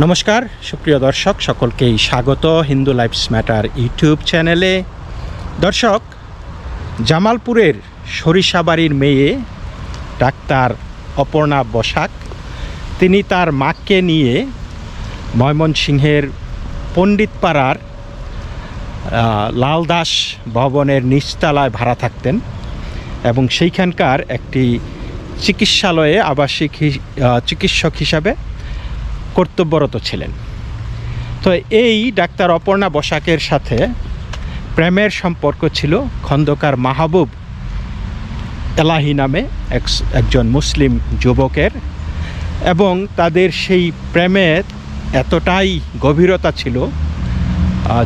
নমস্কার, সুপ্রিয় দর্শক, সকলকেই স্বাগত হিন্দু লাইফস ম্যাটার ইউটিউব চ্যানেলে। দর্শক, জামালপুরের সরিষাবাড়ির মেয়ে ডাক্তার অপর্ণা বসাক, তিনি তার মাকে নিয়ে ময়মনসিংহের পণ্ডিতপাড়ার লালদাস ভবনের নিচতলায় ভাড়া থাকতেন এবং সেইখানকার একটি চিকিৎসালয়ে আবাসিক চিকিৎসক হিসাবে কর্তব্যরত ছিলেন। তো এই ডাক্তার অপর্ণা বসাকের সাথে প্রেমের সম্পর্ক ছিল খন্দকার মাহবুব এলাহি নামে এক- একজন মুসলিম যুবকের এবং তাদের সেই প্রেমের এতটাই গভীরতা ছিল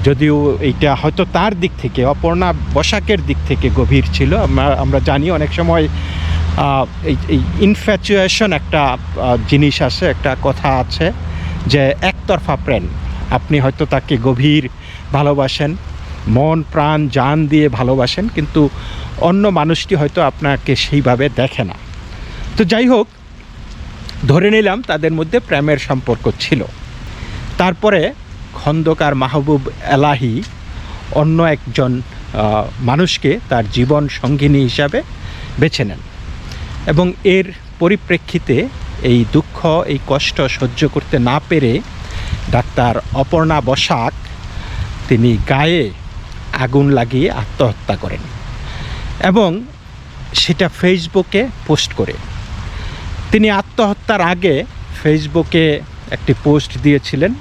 যদিও এইটা হয়তো তার দিক থেকে, অপর্ণা বসাকের দিক থেকে গভীর ছিল। আমরা আমরা জানি অনেক সময় এই ইনফ্যাচুয়েশন একটা জিনিস আছে, একটা কথা আছে যে একতরফা প্রেম। আপনি হয়তো তাকে গভীর ভালোবাসেন, মন, প্রাণ, জান দিয়ে ভালোবাসেন, কিন্তু অন্য মানুষটি হয়তো আপনাকে সেইভাবে দেখে না। তো যাই হোক, ধরে নিলাম তাদের মধ্যে প্রেমের সম্পর্ক ছিল। তারপরে খন্দকার মাহবুব এলাহি অন্য একজন মানুষকে তার জীবন সঙ্গিনী হিসাবে বেছে নেন। এবং এর পরিপ্রেক্ষিতে এই দুঃখ, এই কষ্ট সহ্য করতে না পেরে ডাক্তার অপর্ণা বসাক তিনি গায়ে আগুন লাগিয়ে আত্মহত্যা করেন এবং সেটা ফেসবুকে পোস্ট করে। তিনি আত্মহত্যার আগে ফেসবুকে একটি পোস্ট দিয়েছিলেন।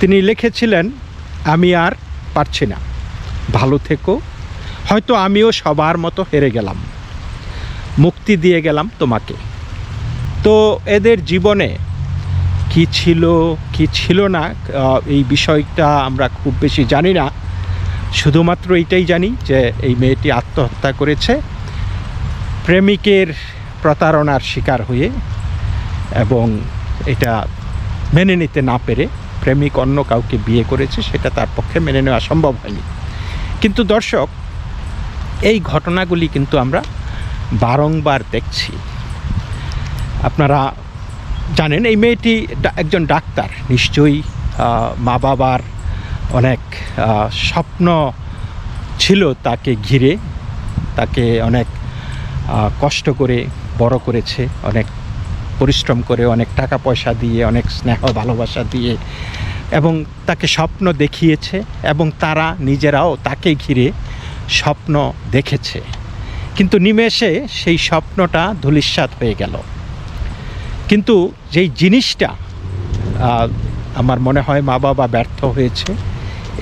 তিনি লিখেছিলেন, আমি আর পারছি না। ভালো থেকো। হয়তো আমিও সবার মতো হেরে গেলাম। মুক্তি দিয়ে গেলাম তোমাকে। তো এদের জীবনে কি ছিল কি ছিল না এই বিষয়টা আমরা খুব বেশি জানি না। শুধুমাত্র এইটাই জানি যে এই মেয়েটি আত্মহত্যা করেছে, প্রেমিকের প্রতারণার শিকার হয়ে এবং এটা মেনে নিতে না পেরে প্রেমিক অন্য কাউকে বিয়ে করেছে, সেটা তার পক্ষে মেনে নেওয়া সম্ভব হয়নি। কিন্তু দর্শক, এই ঘটনাগুলি কিন্তু আমরা বারংবার দেখছি। আপনারা জানেন, এই মেয়েটি একজন ডাক্তার। নিশ্চয়ই মা বাবার অনেক স্বপ্ন ছিল তাকে ঘিরে। তাকে অনেক কষ্ট করে, বড় করেছে, অনেক পরিশ্রম করে, অনেক টাকা পয়সা দিয়ে, অনেক স্নেহ, ভালোবাসা দিয়ে এবং তাকে স্বপ্ন দেখিয়েছে এবং তারা নিজেরাও তাকে ঘিরে স্বপ্ন দেখেছে। কিন্তু নিমেষে সেই স্বপ্নটা ধূলিসাৎ হয়ে গেল। কিন্তু যেই জিনিসটা আমার মনে হয় মা বাবা ব্যর্থ হয়েছে,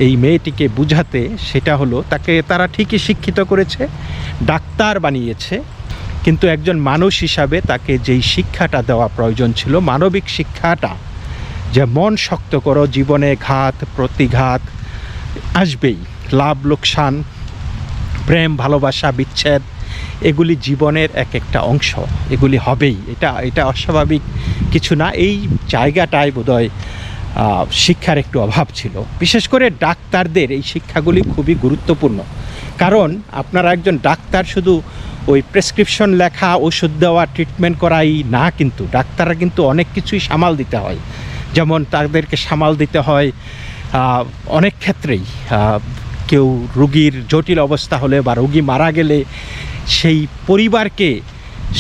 এই মেয়েটিকে বুঝাতে সেটা হলো, তাকে তারা ঠিকই শিক্ষিত করেছে, ডাক্তার বানিয়েছে, কিন্তু একজন মানুষ হিসাবে তাকে যেই শিক্ষাটা দেওয়া প্রয়োজন ছিল, মানবিক শিক্ষাটা, যে মন শক্ত করো, জীবনে ঘাত, প্রতিঘাত আসবেই, লাভ, লোকসান, প্রেম, ভালোবাসা, বিচ্ছেদ এগুলি জীবনের এক একটা অংশ, এগুলি হবেই। এটা এটা অস্বাভাবিক কিছু না। এই জায়গাটায় বোধহয় শিক্ষার একটু অভাব ছিল। বিশেষ করে ডাক্তারদের এই শিক্ষাগুলি খুবই গুরুত্বপূর্ণ। কারণ আপনারা একজন ডাক্তার, শুধু ওই প্রেসক্রিপশন লেখা, ওষুধ দেওয়া, ট্রিটমেন্ট করাই না কিন্তু। ডাক্তাররা কিন্তু অনেক কিছুই সামাল দিতে হয়। যেমন তাদেরকে সামাল দিতে হয় অনেক ক্ষেত্রেই। কেউ রুগীর জটিল অবস্থা হলে বা রুগী মারা গেলে সেই পরিবারকে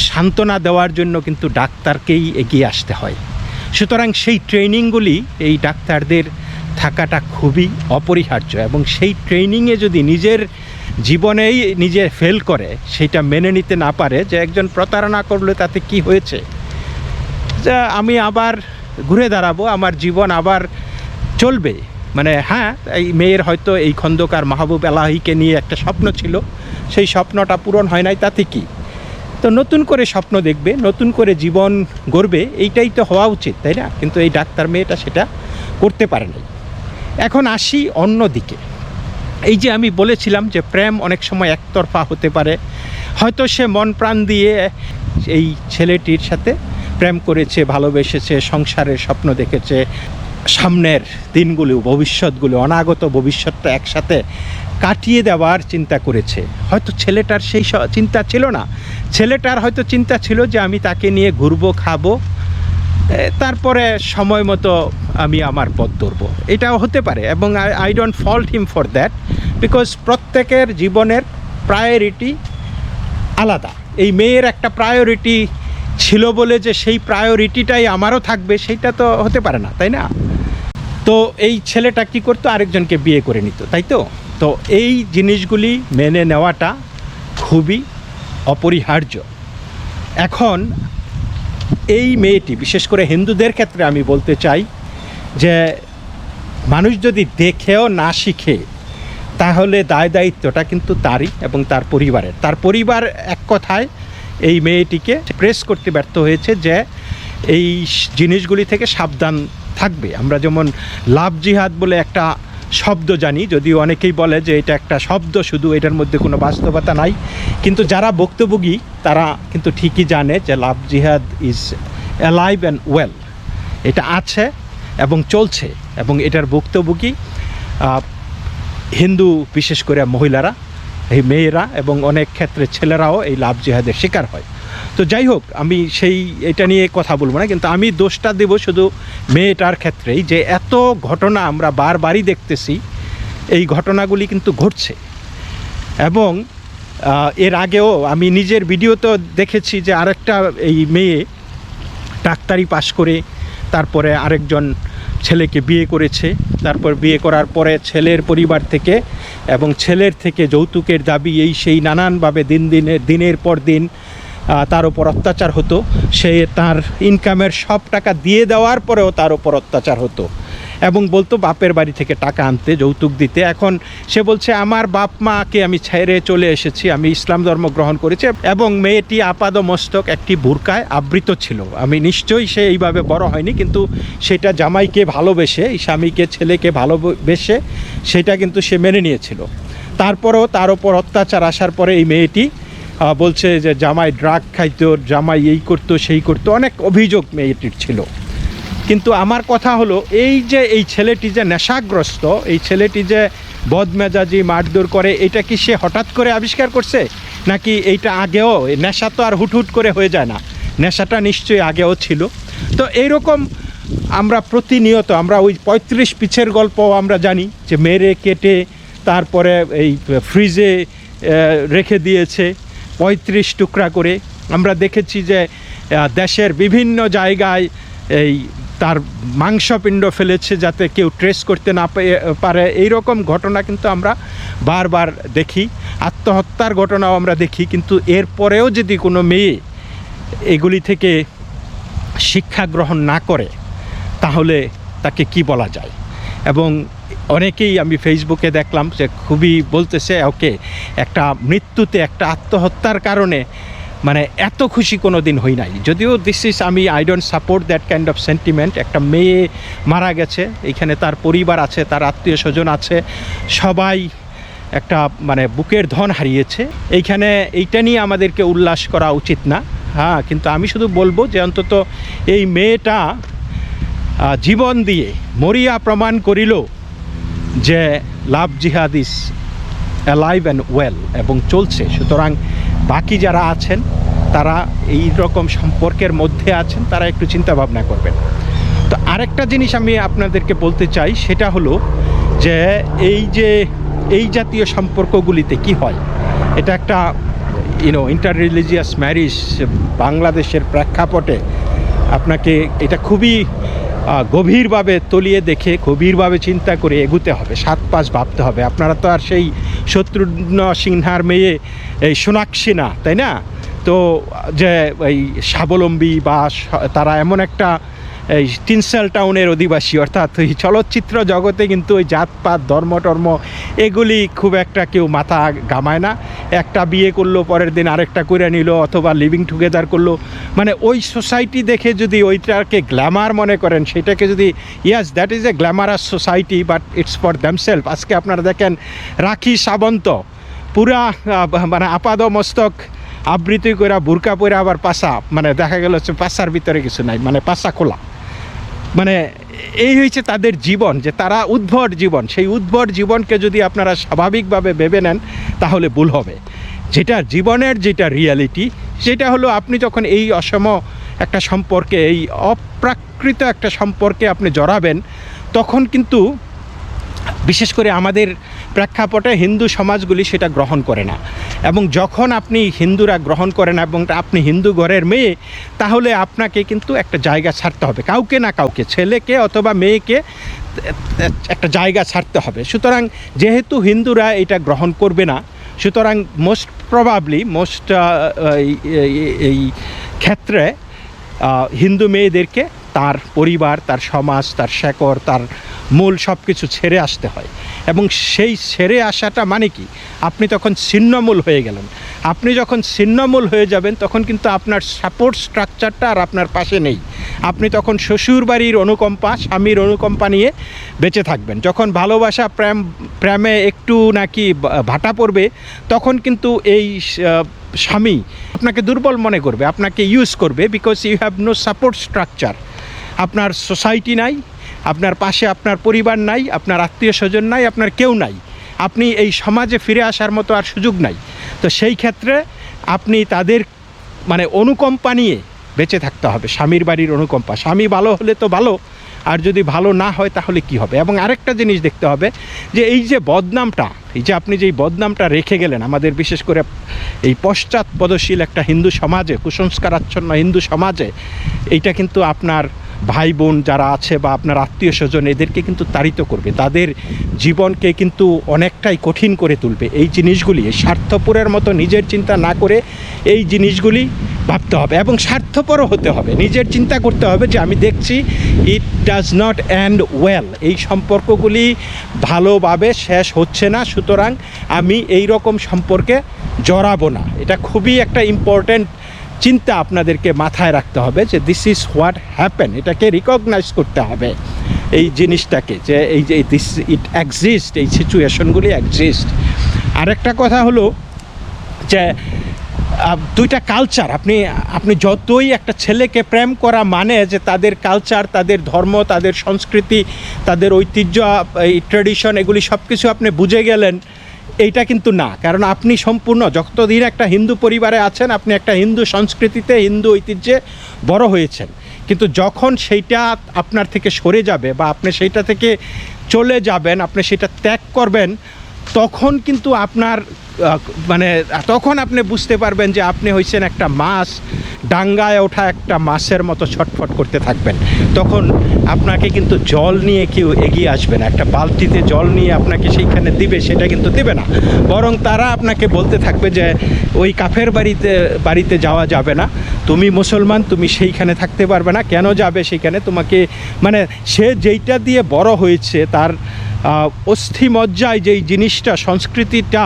সান্ত্বনা দেওয়ার জন্য কিন্তু ডাক্তারকেই এগিয়ে আসতে হয়। সুতরাং সেই ট্রেনিংগুলি এই ডাক্তারদের থাকাটা খুবই অপরিহার্য এবং সেই ট্রেনিংয়ে যদি নিজের জীবনেই নিজে ফেল করে, সেটা মেনে নিতে না পারে যে একজন প্রতারণা করলে তাতে কি হয়েছে? যা আমি আবার ঘুরে দাঁড়াবো, আমার জীবন আবার চলবে। মানে হ্যাঁ এই মেয়ের হয়তো এই খন্দকার মাহবুব এলাহিকে নিয়ে একটা স্বপ্ন ছিল। সেই স্বপ্নটা পূরণ হয় নাই, তাতে কি? তো নতুন করে স্বপ্ন দেখবে, নতুন করে জীবন গড়বে, এইটাই তো হওয়া উচিত, তাই না? কিন্তু এই ডাক্তার মেয়েটা সেটা করতে পারে নাই। এখন আসি অন্য দিকে। এই যে আমি বলেছিলাম যে প্রেম অনেক সময় একতরফা হতে পারে। হয়তো সে মন প্রাণ দিয়ে এই ছেলেটির সাথে প্রেম করেছে, ভালোবেসেছে, সংসারের স্বপ্ন দেখেছে সামনের দিনগুলো ভবিষ্যৎগুলো, অনাগত ভবিষ্যৎটা একসাথে কাটিয়ে দেওয়ার চিন্তা করেছে। হয়তো ছেলেটার সেই চিন্তা ছিল না। ছেলেটার হয়তো চিন্তা ছিল যে আমি তাকে নিয়ে ঘুরবো, খাব তারপরে সময় মতো আমি আমার পথ ধরবো। এটাও হতে পারে এবং I don't fault him for that because প্রত্যেকের জীবনের প্রায়োরিটি আলাদা। এই মেয়ের একটা প্রায়োরিটি ছিল বলে যে সেই প্রায়োরিটিটাই আমারও থাকবে, সেইটা তো হতে পারে না, তাই না? তো এই ছেলেটা কি করতো? আরেকজনকে বিয়ে করে নিত, তাই তো? তো এই জিনিসগুলি মেনে নেওয়াটা খুবই অপরিহার্য। এখন এই মেয়েটি, বিশেষ করে হিন্দুদের ক্ষেত্রে আমি বলতে চাই যে, মানুষ যদি দেখেও না শিখে, তাহলে দায় দায়িত্বটা কিন্তু তারই এবং তার পরিবারের। তার পরিবার এক কথায় এই মেয়েটিকে প্রেস করতে ব্যর্থ হয়েছে যে, এই জিনিসগুলি থেকে সাবধান থাকবে। আমরা যেমন লাভ জিহাদ বলে একটা শব্দ জানি, যদিও অনেকেই বলে যে এটা একটা শব্দ, শুধু এটার মধ্যে কোনো বাস্তবতা নাই। কিন্তু যারা ভুক্তভোগী, তারা কিন্তু ঠিকই জানে যে লাভ জিহাদ ইজ অ্যালাইভ অ্যান্ড ওয়েল এটা আছে এবং চলছে এবং এটার ভুক্তভোগী হিন্দু বিশেষ করে মহিলারা, এই মেয়েরা এবং অনেক ক্ষেত্রে ছেলেরাও এই লাভ জিহাদের শিকার হয়। তো যাই হোক, আমি সেই এটা নিয়ে কথা বলব না, কিন্তু আমি দোষটা দেব শুধু মেয়েটার ক্ষেত্রেই যে এত ঘটনা আমরা বারবারই দেখতেছি, এই ঘটনাগুলি কিন্তু ঘটছে। এবং এর আগেও আমি নিজের ভিডিওতে দেখেছি যে আরেকটা এই মেয়ে ডাক্তারি পাশ করে তারপরে আরেকজন ছেলেকে বিয়ে করেছে। তারপর বিয়ে করার পরে ছেলের পরিবার থেকে এবং ছেলের থেকে যৌতুকের দাবি এই সেই নানানভাবে দিন দিনের দিনের পর দিন তার উপর অত্যাচার হতো। সে তার ইনকামের সব টাকা দিয়ে দেওয়ার পরেও তার উপর অত্যাচার হতো। এবং বলতো, বাপের বাড়ি থেকে টাকা আনতে, যৌতুক দিতে। এখন সে বলছে, আমার বাপ মাকে আমি ছেড়ে চলে এসেছি। আমি ইসলাম ধর্ম গ্রহণ করেছি এবং মেয়েটি আপাদ মস্তক একটি বুরকায় আবৃত ছিল। আমি নিশ্চয়ই সে এইভাবে বড় হয়নি, কিন্তু সেটা জামাইকে ভালোবেসে, স্বামীকে, ছেলেকে ভালোবেসে, সেটা কিন্তু সে মেনে নিয়েছিল। তারপরেও তার ওপর অত্যাচার আসার পরে এই মেয়েটি বলছে যে জামাই ড্রাগ খাইতো, জামাই এই করতো, সেই করতো, অনেক অভিযোগ মেয়েটির ছিল। কিন্তু আমার কথা হলো, এই যে এই ছেলেটি যে নেশাগ্রস্ত, এই ছেলেটি যে বদমেজাজি, মারধর করে, এটা কি সে হঠাৎ করে আবিষ্কার করছে? নাকি এইটা আগেও? নেশা তো আর হুটহুট করে হয়ে যায় না। নেশাটা নিশ্চয়ই আগেও ছিল। তো এইরকম আমরা প্রতিনিয়ত, আমরা ওই পঁয়ত্রিশ পিছের গল্প আমরা জানি যে মেরে, কেটে, তারপরে এই ফ্রিজে রেখে দিয়েছে। পঁয়ত্রিশ টুকরা করে। আমরা দেখেছি যে দেশের বিভিন্ন জায়গায় এই তার মাংসপিণ্ড ফেলেছে যাতে কেউ ট্রেস করতে না পারে। এই রকম ঘটনা কিন্তু আমরা বারবার দেখি। আত্মহত্যার ঘটনাও আমরা দেখি। কিন্তু এরপরেও যদি কোনো মেয়ে এগুলি থেকে শিক্ষা গ্রহণ না করে, তাহলে তাকে কি বলা যায়? এবং অনেকেই আমি ফেসবুকে দেখলাম যে খুবই বলতেছে, ওকে, একটা মৃত্যুতে একটা আত্মহত্যার কারণে মানে এত খুশি কোনো দিন হই নাই। যদিও দিস ইস আমি I don't support that kind of sentiment একটা মেয়ে মারা গেছে এইখানে তার পরিবার আছে, তার আত্মীয় স্বজন আছে, সবাই একটা মানে বুকের ধন হারিয়েছে। এইখানে এইটা নিয়ে আমাদেরকে উল্লাস করা উচিত না। হ্যাঁ কিন্তু আমি শুধু বলব যে অন্তত এই মেয়েটা জীবন দিয়ে মরিয়া প্রমাণ করিল। যে লাভ জিহাদ ইস অ্যালাইভ অ্যান্ড ওয়েল এবং চলছে। সুতরাং বাকি যারা আছেন, তারা এই রকম সম্পর্কের মধ্যে আছেন, তারা একটু চিন্তা ভাবনা করবেন। তো আরেকটা জিনিস আমি আপনাদেরকে বলতে চাই, সেটা হলো যে এই যে এই জাতীয় সম্পর্কগুলিতে কি হয়? এটা একটা ইউনো ইন্টার রিলিজিয়াস ম্যারিজ বাংলাদেশের প্রেক্ষাপটে আপনাকে এটা খুবই গভীরভাবে তলিয়ে দেখে, গভীরভাবে চিন্তা করে এগুতে হবে, সাত পাঁচ ভাবতে হবে। আপনারা তো আর সেই শত্রুঘ্ন সিনহার মেয়ে, এই সোনাক্ষী না, তাই না? তো যে এই স্বাবলম্বী বা তারা এমন একটা এই টিনসেল টাউনের অধিবাসী, অর্থাৎ ওই চলচ্চিত্র জগতে কিন্তু ওই জাতপাত ধর্ম টর্ম এগুলি খুব একটা কেউ মাথা গামায় না। একটা বিয়ে করল, পরের দিন আরেকটা করে নিল, অথবা লিভিং টুগেদার করল। মানে ওই সোসাইটি দেখে যদি ওইটাকে গ্ল্যামার মনে করেন, সেটাকে যদি yes that is a glamorous society but it's for themselves আজকে আপনারা দেখেন রাখি সাবন্ত, পুরা মানে আপাদ মস্তক আবৃত্তি করে বুরকা পরে আবার পাশা মানে দেখা গেল হচ্ছে পাশার ভিতরে কিছু নাই মানে পাশা খোলা। মানে এই হয়েছে তাদের জীবন, যে তারা উদ্ভট জীবন। সেই উদ্ভট জীবনকে যদি আপনারা স্বাভাবিকভাবে ভেবে নেন, তাহলে ভুল হবে। যেটা জীবনের যেটা রিয়ালিটি সেটা হলো আপনি যখন এই অসম একটা সম্পর্কে, এই অপ্রাকৃত একটা সম্পর্কে আপনি জড়াবেন, তখন কিন্তু বিশেষ করে আমাদের প্রেক্ষাপটে হিন্দু সমাজগুলি সেটা গ্রহণ করে না। এবং যখন আপনি হিন্দুরা গ্রহণ করেন এবং আপনি হিন্দু ঘরের মেয়ে, তাহলে আপনাকে কিন্তু একটা জায়গা ছাড়তে হবে। কাউকে না কাউকে, ছেলেকে অথবা মেয়েকে একটা জায়গা ছাড়তে হবে। সুতরাং যেহেতু হিন্দুরা এটা গ্রহণ করবে না, সুতরাং মোস্ট প্রবাবলি মোস্ট এই ক্ষেত্রে হিন্দু মেয়েদেরকে তার পরিবার, তার সমাজ, তার শেকড়, তার মূল সব কিছু ছেড়ে আসতে হয়। এবং সেই ছেড়ে আসাটা মানে কি? আপনি তখন ছিন্নমূল হয়ে গেলেন। আপনি যখন ছিন্নমূল হয়ে যাবেন, তখন কিন্তু আপনার সাপোর্ট স্ট্রাকচারটা আর আপনার পাশে নেই। আপনি তখন শ্বশুর বাড়ির অনুকম্পা, স্বামীর অনুকম্পা নিয়ে বেঁচে থাকবেন। যখন ভালোবাসা, প্রেম, প্রেমে একটু নাকি ভাটা পড়বে, তখন কিন্তু এই স্বামী আপনাকে দুর্বল মনে করবে, আপনাকে ইউজ করবে because you have no support structure আপনার সোসাইটি নাই, আপনার পাশে আপনার পরিবার নাই, আপনার আত্মীয় স্বজন নাই, আপনার কেউ নাই। আপনি এই সমাজে ফিরে আসার মতো আর সুযোগ নাই। তো সেই ক্ষেত্রে আপনি তাদের মানে অনুকম্পা নিয়ে বেঁচে থাকতে হবে, স্বামীর বাড়ির অনুকম্পা। স্বামী ভালো হলে তো ভালো, আর যদি ভালো না হয় তাহলে কি হবে? এবং আরেকটা জিনিস দেখতে হবে যে এই যে বদনামটা, এই যে আপনি যে এই বদনামটা রেখে গেলেন, আমাদের বিশেষ করে এই পশ্চাৎপদশীল একটা হিন্দু সমাজে, কুসংস্কারাচ্ছন্ন হিন্দু সমাজে, এইটা কিন্তু আপনার ভাই বোন যারা আছে বা আপনার আত্মীয় স্বজন এদেরকে কিন্তু তাড়িত করবে। তাদের জীবনকে কিন্তু অনেকটাই কঠিন করে তুলবে। এই জিনিসগুলি স্বার্থপরের মতো নিজের চিন্তা না করে এই জিনিসগুলি ভাবতে হবে এবং স্বার্থপরও হতে হবে। নিজের চিন্তা করতে হবে যে আমি দেখছি it does not and well এই সম্পর্কগুলি ভালোভাবে শেষ হচ্ছে না, সুতরাং আমি এই রকম সম্পর্কে জড়াবো না। এটা খুবই একটা ইম্পর্ট্যান্ট চিন্তা আপনাদেরকে মাথায় রাখতে হবে যে দিস ইজ হোয়াট হ্যাপেন এটাকে রিকগনাইজ করতে হবে। এই জিনিসটাকে যে এই যে দিস ইট এক্সিস্ট এই সিচুয়েশনগুলি এক্সিস্ট আরেকটা কথা হলো যে দুইটা কালচার আপনি আপনি যতই একটা ছেলেকে প্রেম করা মানে যে তাদের কালচার তাদের ধর্ম, তাদের সংস্কৃতি, তাদের ঐতিহ্য, এই ট্রেডিশন এগুলি সব কিছু আপনি বুঝে গেলেন এইটা কিন্তু না। কারণ আপনি সম্পূর্ণ যতদিন একটা হিন্দু পরিবারে আছেন, আপনি একটা হিন্দু সংস্কৃতিতে, হিন্দু ঐতিহ্যে বড় হয়েছেন। কিন্তু যখন সেইটা আপনার থেকে সরে যাবে বা আপনি সেইটা থেকে চলে যাবেন, আপনি সেটা ত্যাগ করবেন তখন কিন্তু আপনার মানে তখন আপনি বুঝতে পারবেন যে আপনি হয়েছেন একটা মাছ, ডাঙ্গায় ওঠা একটা মাছের মতো ছটফট করতে থাকবেন। তখন আপনাকে কিন্তু জল নিয়ে কেউ এগিয়ে আসবে না। একটা বালতিতে জল নিয়ে আপনাকে সেইখানে দিবে, সেটা কিন্তু দেবে না। বরং তারা আপনাকে বলতে থাকবে যে, ওই কাফের বাড়িতে বাড়িতে যাওয়া যাবে না। তুমি মুসলমান, তুমি সেইখানে থাকতে পারবে না। কেন যাবে সেইখানে? তোমাকে মানে সে যেইটা দিয়ে বড় হয়েছে, তার অস্থিমজ্জায় যেই জিনিসটা, সংস্কৃতিটা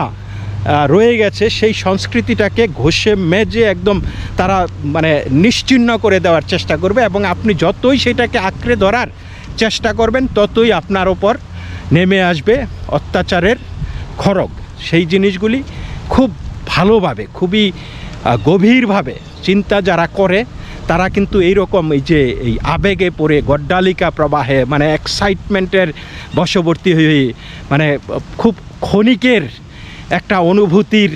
রয়ে গেছে, সেই সংস্কৃতিটাকে ঘষে মেজে একদম তারা মানে নিশ্চিহ্ন করে দেওয়ার চেষ্টা করবে এবং আপনি যতই সেটাকে আঁকড়ে ধরার চেষ্টা করবেন, ততই আপনার ওপর নেমে আসবে অত্যাচারের খড়গ। সেই জিনিসগুলি খুব ভালোভাবে, খুবই গভীরভাবে চিন্তা যারা করে তারা কিন্তু এইরকম এই যে এই আবেগে পড়ে গড্ডালিকা প্রবাহে মানে এক্সাইটমেন্টের বশবর্তী হয়ে মানে খুব ক্ষণিকের একটা অনুভূতির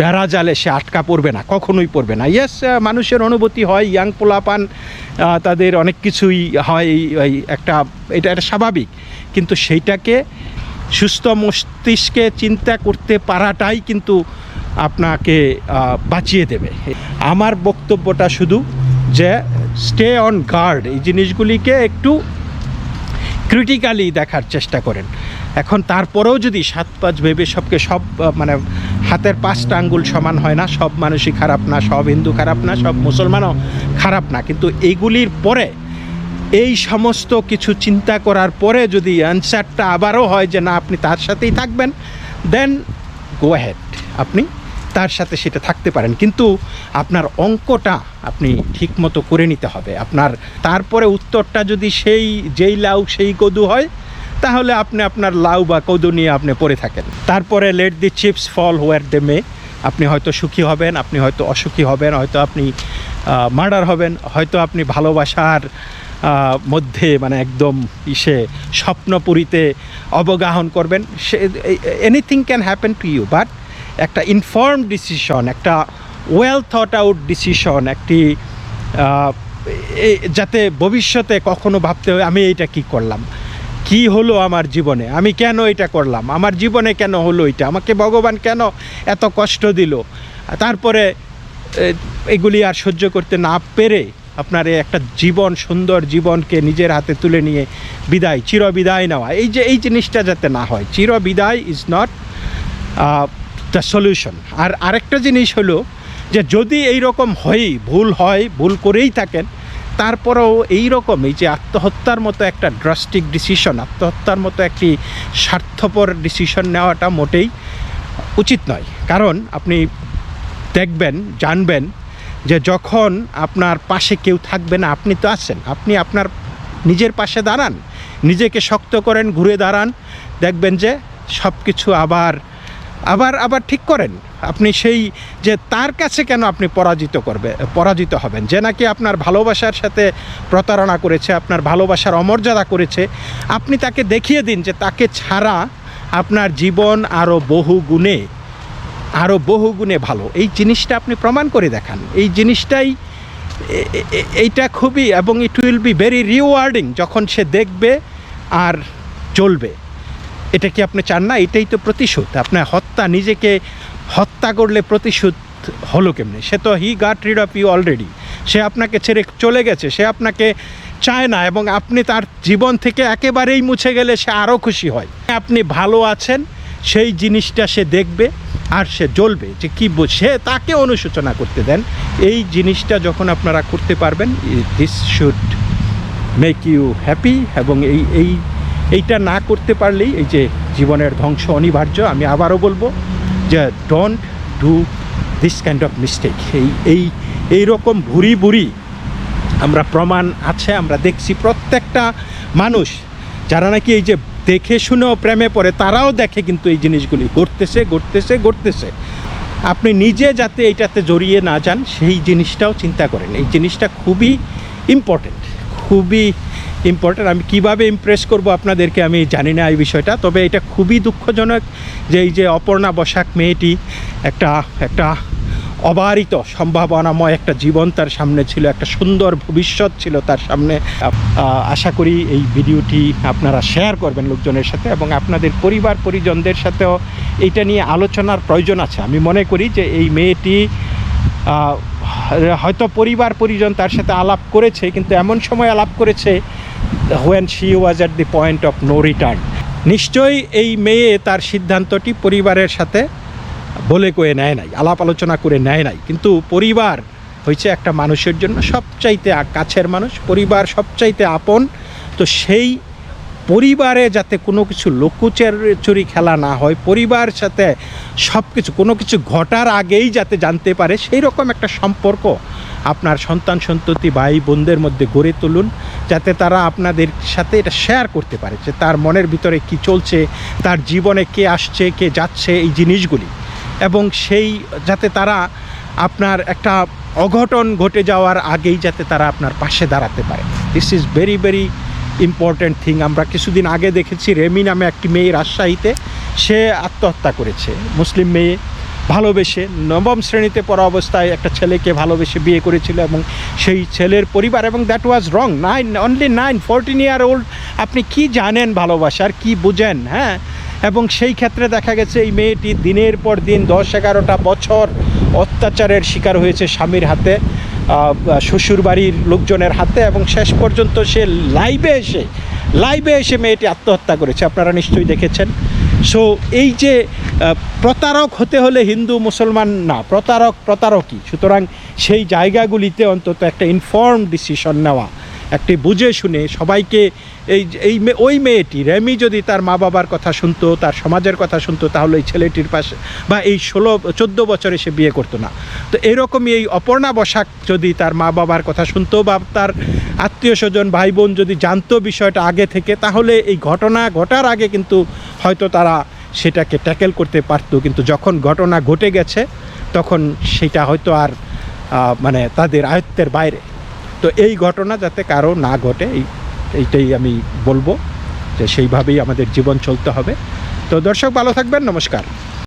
বেড়া জালে সে আটকা পড়বে না, কখনোই পড়বে না। ইয়েস মানুষের অনুভূতি হয় ইয়াং পোলাপান তাদের অনেক কিছুই হয়, এই একটা, এটা একটা স্বাভাবিক। কিন্তু সেইটাকে সুস্থ মস্তিষ্কে চিন্তা করতে পারাটাই কিন্তু আপনাকে বাঁচিয়ে দেবে। আমার বক্তব্যটা শুধু যে স্টে অন গার্ড এই জিনিসগুলিকে একটু ক্রিটিক্যালি দেখার চেষ্টা করেন। এখন তারপরেও যদি সাত পাঁচ ভেবে সবকে সব মানে হাতের পাঁচটা আঙ্গুল সমান হয় না, সব মানুষই খারাপ না, সব হিন্দু খারাপ না, সব মুসলমানও খারাপ না, কিন্তু এইগুলির পরে, এই সমস্ত কিছু চিন্তা করার পরে যদি অ্যান্সারটা আবারও হয় যে না, আপনি তার সাথেই থাকবেন দেন গো হ্যাড আপনি তার সাথে সেটা থাকতে পারেন। কিন্তু আপনার অঙ্কটা আপনি ঠিকমতো করে নিতে হবে। আপনার তারপরে উত্তরটা যদি সেই, যেই লাউ সেই কদু হয়, তাহলে আপনি আপনার লাউ বা কদু নিয়ে আপনি পড়ে থাকেন। তারপরে let the chips fall where they may আপনি হয়তো সুখী হবেন, আপনি হয়তো অসুখী হবেন, হয়তো আপনি মার্ডার হবেন, হয়তো আপনি ভালোবাসার মধ্যে মানে একদম ইসে স্বপ্নপুরীতে অবগাহন করবেন। সে anything can happen to you but একটা ইনফর্ম ডিসিশন একটা ওয়েল থট আউট ডিসিশন একটি যাতে ভবিষ্যতে কখনো ভাবতে হয়, আমি এইটা কি করলাম? কি হলো আমার জীবনে? আমি কেন এটা করলাম? আমার জীবনে কেন হলো এটা? আমাকে ভগবান কেন এত কষ্ট দিল? তারপরে এগুলি আর সহ্য করতে না পেরে আপনার একটা জীবন, সুন্দর জীবনকে নিজের হাতে তুলে নিয়ে বিদায়, চিরবিদায় নেওয়া। এই যে, এই জিনিসটা যাতে না হয়, চিরবিদায় ইজ নট দ্য সলিউশন। আর আরেকটা জিনিস হলো যে যদি এই রকম হয় ভুল হয়, ভুল করেই থাকেন, তারপরেও এই রকম এই যে আত্মহত্যার মতো একটা ড্রাস্টিক ডিসিশন আত্মহত্যার মতো একটি স্বার্থপর ডিসিশন নেওয়াটা মোটেই উচিত নয়। কারণ আপনি দেখবেন, জানবেন যে যখন আপনার পাশে কেউ থাকবে না, আপনি তো আছেন। আপনি আপনার নিজের পাশে দাঁড়ান, নিজেকে শক্ত করেন, ঘুরে দাঁড়ান, দেখবেন যে সব কিছু আবার আবার আবার ঠিক করেন। আপনি সেই যে তার কাছে কেন আপনি পরাজিত করবে, পরাজিত হবেন? যে নাকি আপনার ভালোবাসার সাথে প্রতারণা করেছে, আপনার ভালোবাসার অমর্যাদা করেছে, আপনি তাকে দেখিয়ে দিন যে তাকে ছাড়া আপনার জীবন আরও বহু গুণে আরও বহু গুণে ভালো। এই জিনিসটা আপনি প্রমাণ করে দেখান। এই জিনিসটাই এইটা খুবই এবং it will be very rewarding যখন সে দেখবে আর চলবে এটা কি আপনি চান না? এটাই তো প্রতিশোধ। আপনার হত্যা, নিজেকে হত্যা করলে প্রতিশোধ হলো কেমনি? সে তো he got rid of you already. সে আপনাকে ছেড়ে চলে গেছে, সে আপনাকে চায় না এবং আপনি তার জীবন থেকে একেবারেই মুছে গেলে সে আরও খুশি হয়। আপনি ভালো আছেন, সেই জিনিসটা সে দেখবে আর সে জ্বলবে যে কী সে তাকে অনুশোচনা করতে দেন। এই জিনিসটা যখন আপনারা করতে পারবেন this should make you happy এবং এই এই এইটা না করতে পারলেই এই যে জীবনের ধ্বংস অনিবার্য, আমি আবারও বলব যে don't do this kind of mistake এই এই এই রকম ভুরি ভুরি আমরা প্রমাণ আছে, আমরা দেখছি প্রত্যেকটা মানুষ। যারা নাকি এই যে দেখে শুনেও প্রেমে পড়ে, তারাও দেখে কিন্তু এই জিনিসগুলি ঘটতেছে ঘটতেছে ঘটতেছে। আপনি নিজে যাতে এইটাতে জড়িয়ে না যান, সেই জিনিসটাও চিন্তা করেন। এই জিনিসটা খুবই ইম্পর্টেন্ট খুবই ইম্পর্টেন্ট আমি কীভাবে ইমপ্রেস করব আপনাদেরকে আমি জানি না এই বিষয়টা, তবে এটা খুবই দুঃখজনক যে এই যে অপর্ণা বসাক মেয়েটি একটা একটা অবারিত, সম্ভাবনাময় একটা জীবন তার সামনে ছিল, একটা সুন্দর ভবিষ্যৎ ছিল তার সামনে। আশা করি এই ভিডিওটি আপনারা শেয়ার করবেন লোকজনের সাথে এবং আপনাদের পরিবার, পরিজনদের সাথেও এইটা নিয়ে আলোচনার প্রয়োজন আছে। আমি মনে করি যে এই মেয়েটি হয়তো পরিবার পরিজন তার সাথে আলাপ করেছে, কিন্তু এমন সময় আলাপ করেছে when she was at the point of no return নিশ্চয়ই এই মেয়ে তার সিদ্ধান্তটি পরিবারের সাথে বলে কয়ে নেয় নাই, আলাপ আলোচনা করে নেয় নাই। কিন্তু পরিবার হয়েছে একটা মানুষের জন্য সবচাইতে কাছের মানুষ, পরিবার সবচাইতে আপন। তো সেই পরিবারে যাতে কোনো কিছু লুকোচুরি খেলা না হয়, পরিবার সাথে সব কিছু, কোনো কিছু ঘটার আগেই যাতে জানতে পারে, সেই রকম একটা সম্পর্ক আপনার সন্তান, সন্ততি, ভাই, বোনদের মধ্যে গড়ে তুলুন, যাতে তারা আপনাদের সাথে এটা শেয়ার করতে পারে, যে তার মনের ভিতরে কি চলছে, তার জীবনে কে আসছে, কে যাচ্ছে, এই জিনিসগুলি। এবং সেই যাতে তারা আপনার একটা অঘটন ঘটে যাওয়ার আগেই যাতে তারা আপনার পাশে দাঁড়াতে পারে। This is very very important thing আমরা কিছুদিন আগে দেখেছি, রেমি নামে একটি মেয়ে রাজশাহীতে, সে আত্মহত্যা করেছে। মুসলিম মেয়ে ভালোবেসে, নবম শ্রেণীতে পড়া অবস্থায় একটা ছেলেকে ভালোবেসে বিয়ে করেছিল এবং সেই ছেলের পরিবার এবং that was wrong nine only nine fourteen year old আপনি কি জানেন ভালোবাসার, কি বুঝেন হ্যাঁ? এবং সেই ক্ষেত্রে দেখা গেছে, এই মেয়েটি দিনের পর দিন দশ, এগারোটা বছর অত্যাচারের শিকার হয়েছে স্বামীর হাতে। আহ, শ্বশুরবাড়ির লোকজনের হাতে এবং শেষ পর্যন্ত সে লাইভে এসে লাইভে এসে মেয়েটি আত্মহত্যা করেছে। আপনারা নিশ্চয়ই দেখেছেন। সো এই যে প্রতারক হতে হলে হিন্দু মুসলমান না প্রতারক প্রতারকই। সুতরাং সেই জায়গাগুলিতে অন্তত একটা ইনফর্ম ডিসিশন নেওয়া একটি বুঝে শুনে সবাইকে এই এই ওই মেয়েটি, রেমি যদি তার মা বাবার কথা শুনতো, তার সমাজের কথা শুনতো, তাহলে এই ছেলেটির পাশে বা এই ষোলো, চোদ্দ বছরে সে বিয়ে করতো না। তো এরকমই এই অপর্ণা বসাক যদি তার মা বাবার কথা শুনতো বা তার আত্মীয় স্বজন ভাই বোন যদি জানতো বিষয়টা আগে থেকে, তাহলে এই ঘটনা ঘটার আগে কিন্তু হয়তো তারা সেটাকে ট্যাকেল করতে পারতো। কিন্তু যখন ঘটনা ঘটে গেছে, তখন সেটা হয়তো আর মানে তাদের আয়ত্তের বাইরে। তো এই ঘটনা যাতে কারও না ঘটে, এই, এইটাই আমি বলব যে সেইভাবেই আমাদের জীবন চলতে হবে। তো দর্শক, ভালো থাকবেন, নমস্কার।